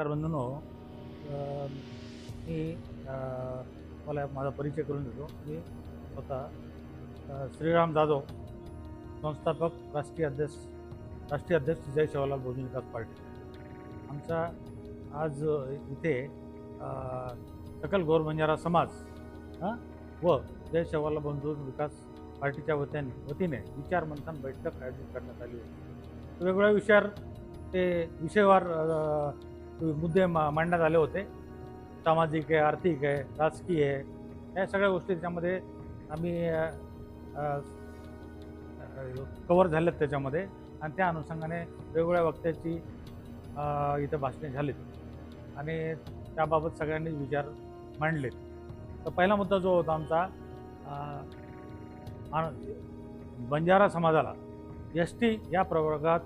अ, मी मला माझा परिचय करून देतो. मी स्वतः श्रीराम जाधव संस्थापक राष्ट्रीय अध्यक्ष राष्ट्रीय अध्यक्ष जय सेवालाल बहुजन विकास पार्टी. आमचा आज इथे सकल गौर बंजारा समाज हां व जय सेवालाल बहुजन विकास पार्टीच्या वतीने वतीने विचार मंथन बैठक आयोजित करण्यात आली होती. वेगवेगळ्या विषयावर ते विषयवार मुद्दे मा मांडण्यात आले होते. सामाजिक आहे आर्थिक आहे राजकीय आहे या सगळ्या गोष्टी त्याच्यामध्ये आम्ही कवर झाल्यात त्याच्यामध्ये. आणि त्या अनुषंगाने वेगवेगळ्या वक्त्याची इथं भाषणे झालीत. आणि त्याबाबत सगळ्यांनीच विचार मांडलेत. तर पहिला मुद्दा जो होता आमचा बंजारा समाजाला एस टी या प्रवर्गात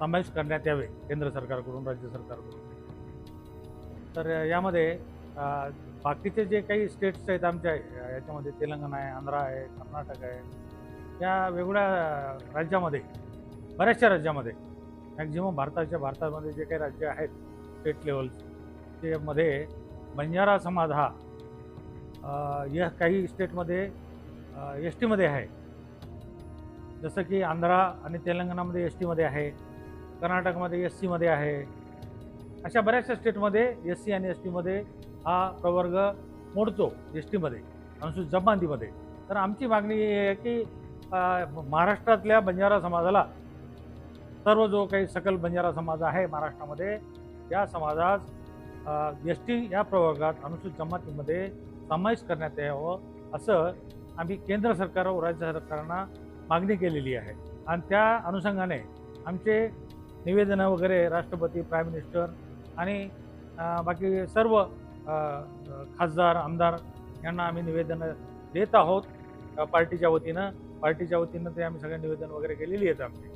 समावेश करण्यात यावे केंद्र सरकारकडून राज्य सरकारकडून. तर यामध्ये बाकीचे जे काही स्टेट्स आहेत आमच्या याच्यामध्ये तेलंगणा आहे आंध्रा आहे कर्नाटक आहे या वेगवेगळ्या राज्यामध्ये बऱ्याचशा राज्यामध्ये मॅक्झिमम भारताच्या भारतामध्ये जे काही राज्य आहेत स्टेट लेवल ते मध्ये बंजारा समाज हा या काही स्टेटमध्ये एस टीमध्ये आहे. जसं की आंध्रा आणि तेलंगणामध्ये एस टीमध्ये आहे. कर्नाटकमध्ये एस सीमध्ये आहे. अशा बऱ्याचशा स्टेटमध्ये एस सी आणि एस टीमध्ये हा प्रवर्ग मोडतो एस टीमध्ये अनुसूचित जमातीमध्ये. तर आमची मागणी आहे की महाराष्ट्रातल्या बंजारा समाजाला सर्व जो काही सकल बंजारा समाज आहे महाराष्ट्रामध्ये या समाजास एस टी या प्रवर्गात अनुसूचित जमातीमध्ये समावेश करण्यात यावं असं आम्ही केंद्र सरकार व राज्य सरकारांना मागणी केलेली आहे. आणि त्या अनुषंगाने आमचे निवेदनं वगैरे राष्ट्रपती प्राईम मिनिस्टर आणि बाकी सर्व खासदार आमदार यांना आम्ही निवेदनं देत आहोत. पार्टीच्या वतीनं पार्टीच्या वतीनं ते आम्ही सगळे निवेदन वगैरे केलेली आहेत आमची.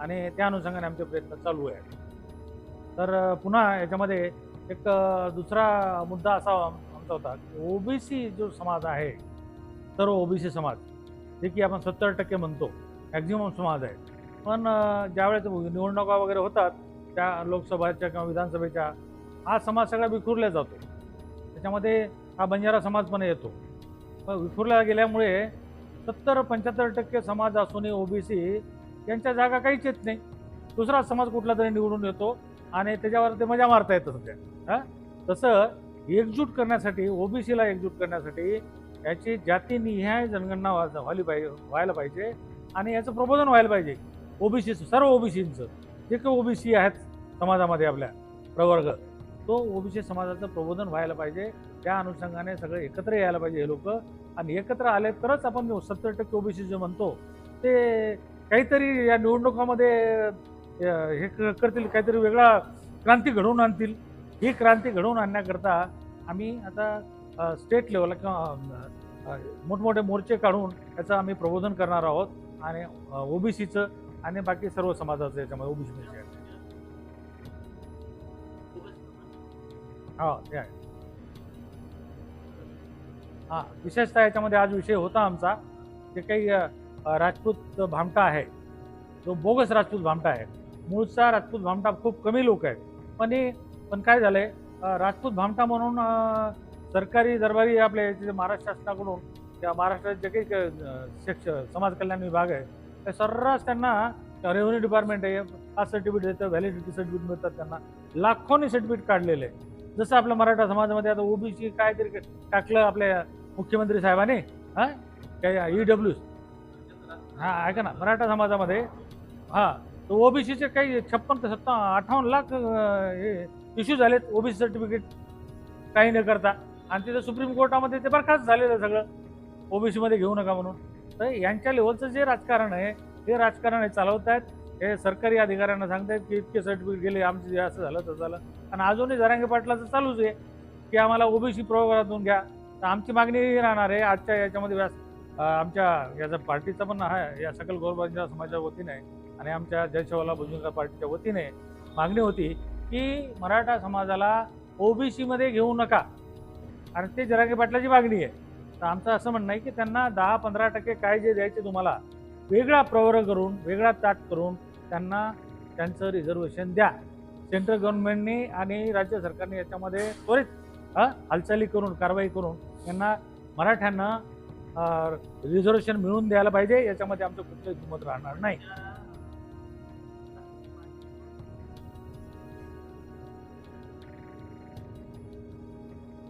आणि त्या अनुषंगाने आमचे प्रयत्न चालू आहेत. तर पुन्हा याच्यामध्ये एक दुसरा मुद्दा असा आमचा होता की ओबीसी जो समाज आहे सर्व ओबीसी समाज जे की आपण सत्तर टक्के म्हणतो मॅक्झिमम समाज आहे. पण ज्यावेळेस निवडणुका वगैरे होतात त्या लोकसभाच्या किंवा विधानसभेच्या हा समाज सगळा विखुरला जातो. त्याच्यामध्ये हा बंजारा समाज पण येतो. पण विखुरला गेल्यामुळे सत्तर पंच्याहत्तर टक्के समाज असूनही ओबीसी यांच्या जागा काहीच येत नाही. दुसरा समाज कुठला तरी निवडून येतो आणि त्याच्यावर ते मजा मारता येतं सध्या हां? तसं एकजूट करण्यासाठी ओबीसीला एकजूट करण्यासाठी याची जातीनिहाय जनगणना व्हायला पाहिजे व्हायला पाहिजे आणि याचं प्रबोधन व्हायला पाहिजे. ओबीसी सर्व ओबीसींचं जे काही ओबीसी आहेत समाजामध्ये आपल्या प्रवर्ग तो ओबीसी समाजाचं प्रबोधन व्हायला पाहिजे. त्या अनुषंगाने सगळे एकत्र यायला पाहिजे हे लोक. आणि एकत्र आले तरच आपण सत्तर टक्के ओबीसी जे म्हणतो ते काहीतरी या निवडणुकामध्ये हे करतील काहीतरी वेगळा क्रांती घडवून आणतील. ही क्रांती घडवून आणण्याकरता आम्ही आता स्टेट लेवलला किंवा मोठमोठे मोर्चे काढून त्याचं आम्ही प्रबोधन करणार आहोत. आणि ओबीसीचं आणि बाकी सर्व समाजाचं याच्यामध्ये ओबीसी हा हो, ते आहे. हा विशेषतः याच्यामध्ये आज विषय होता आमचा जे काही राजपूत भामटा आहे जो बोगस राजपूत भामटा आहे. मूळचा राजपूत भामटा खूप कमी लोक आहेत. पण हे पण काय झालंय राजपूत भामटा म्हणून सरकारी दरबारी आपले महाराष्ट्र शासनाकडून त्या महाराष्ट्रात जे काही शिक्ष समाज कल्याण विभाग आहे ते सर्रास त्यांना रेव्हन्यू डिपार्टमेंट आहे. हा सर्टिफिकेट देतं व्हॅलिडिटी सर्टिफिकेट मिळतात त्यांना. लाखोनी सर्टिफिकेट काढलेले आहे जसं आपल्या मराठा समाजामध्ये आता ओबीसी काहीतरी टाकलं आपल्या मुख्यमंत्री साहेबाने हां? काय ई डब्ल्यू हां ऐका ना मराठा समाजामध्ये हां तर ओबीसीचे काही छप्पन ते सत्ता अठ्ठावन्न लाख हे इश्यू झालेत ओबीसी सर्टिफिकेट काही न करता. आणि तिथं सुप्रीम कोर्टामध्ये ते बरखास्त झालेलं सगळं. ओबीसीमध्ये घेऊ नका म्हणून. तर यांच्या लेवलचं जे राजकारण आहे ते राजकारण हे चालवत आहेत. हे सरकारी अधिकाऱ्यांना सांगतायत की इतके सर्टिफिकेट गेले आमचे जे असं झालं तसं झालं. आणि अजूनही जरांगे पाटलाचं चालूच आहे की आम्हाला ओबीसी प्रयोगातून घ्या. तर आमची मागणीही राहणार आहे. आजच्या याच्यामध्ये व्यास आमच्या याचा पार्टीचा पण आहे. या सकल गौरवांच्या समाजाच्या वतीने आणि आमच्या जयशवाला भुजंगा पार्टीच्या वतीने मागणी होती की मराठा समाजाला ओबीसीमध्ये घेऊ नका. आणि ते जरांगे पाटलाची मागणी आहे. तर आमचं असं म्हणणं आहे की त्यांना दहा पंधरा टक्के काय जे द्यायचे तुम्हाला वेगळा प्रवर्ग करून वेगळा ताट करून त्यांना त्यांचं रिझर्वेशन द्या. सेंट्रल गव्हर्नमेंटनी आणि राज्य सरकारने याच्यामध्ये त्वरित हालचाली करून कारवाई करून त्यांना मराठ्यांना रिझर्वेशन मिळवून द्यायला पाहिजे. याच्यामध्ये आमचं कुठलंही दुमत राहणार नाही.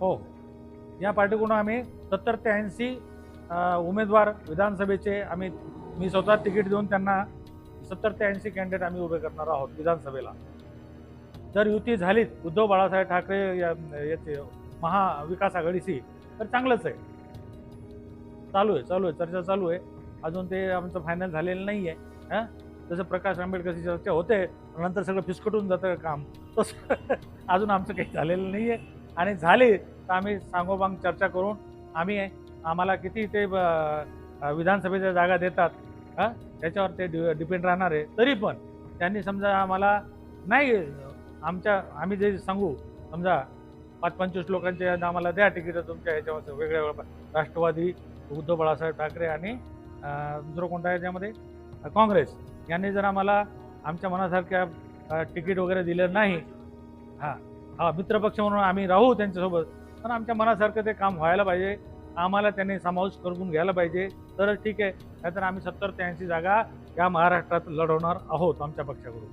हो. या पार्टीकडून आम्ही सत्तर ते ऐंशी उमेदवार विधानसभेचे आम्ही मी स्वतः तिकीट देऊन त्यांना सत्तर ते ऐंशी कॅन्डिडेट आम्ही उभे करणार आहोत विधानसभेला. जर युती झालीच उद्धव बाळासाहेब ठाकरे याचे महाविकास आघाडीशी तर चांगलंच आहे. चालू आहे चालू आहे चर्चा चालू आहे. अजून ते आमचं फायनल झालेलं नाही आहे हां? जसं प्रकाश आंबेडकरची चर्चा होते नंतर सगळं फिसकटून जातं काम. तसं अजून आमचं काही झालेलं नाही आहे आणि झाले तर आम्ही सांगोपांग चर्चा करून आम्ही आम्हाला किती ते विधानसभेच्या जागा देतात हां? त्याच्यावर ते डि डिपेंड राहणार आहे. तरी पण त्यांनी समजा आम्हाला नाही आमच्या आम्ही जे सांगू समजा पाच पंचवीस लोकांचे आम्हाला द्या तिकीट तुमच्या ह्याच्यावर वेगळ्या वेगळ्या राष्ट्रवादी उद्धव बाळासाहेब ठाकरे आणि दुसरं कोणता आहे काँग्रेस. यांनी जर आम्हाला आमच्या मनासारख्या तिकीट वगैरे दिलं नाही हां हा मित्रपक्ष म्हणून आम्ही राहू त्यांच्यासोबत. पण आमच्या मनासारखं ते काम व्हायला पाहिजे. आम्हाला त्यांनी समावेश करून घ्यायला पाहिजे. तर ठीक आहे. नाहीतर आम्ही सत्तर ते ऐंशी जागा या महाराष्ट्रात लढवणार आहोत आमच्या पक्षाकडून.